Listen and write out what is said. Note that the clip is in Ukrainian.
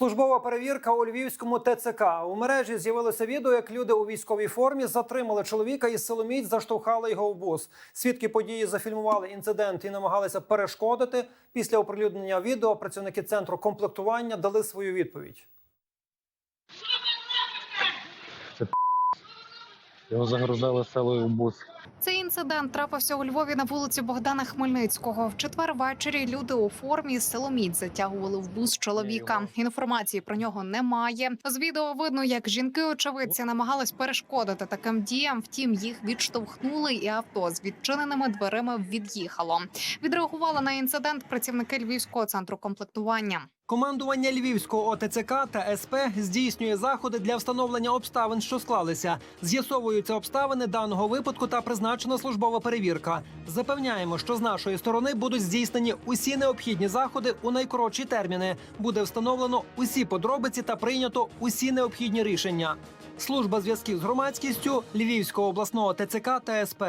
Службова перевірка у львівському ТЦК. У мережі з'явилося відео, як люди у військовій формі затримали чоловіка і силоміць заштовхали його в бус. Свідки події зафільмували інцидент і намагалися перешкодити. Після оприлюднення відео працівники центру комплектування дали свою відповідь. Його загрузили селою в бус. Цей інцидент трапився у Львові на вулиці Богдана Хмельницького. В четвер ввечері люди у формі силоміць затягували в бус чоловіка. Інформації про нього немає. З відео видно, як жінки очевидці намагались перешкодити таким діям. Втім, їх відштовхнули, і авто з відчиненими дверима від'їхало. Відреагували на інцидент працівники Львівського центру комплектування. Командування Львівського ОТЦК та СП здійснює заходи для встановлення обставин, що склалися. З'ясовуються обставини даного випадку та призначена службова перевірка. Запевняємо, що з нашої сторони будуть здійснені усі необхідні заходи у найкоротші терміни. Буде встановлено усі подробиці та прийнято усі необхідні рішення. Служба зв'язків з громадськістю Львівського обласного ТЦК та СП.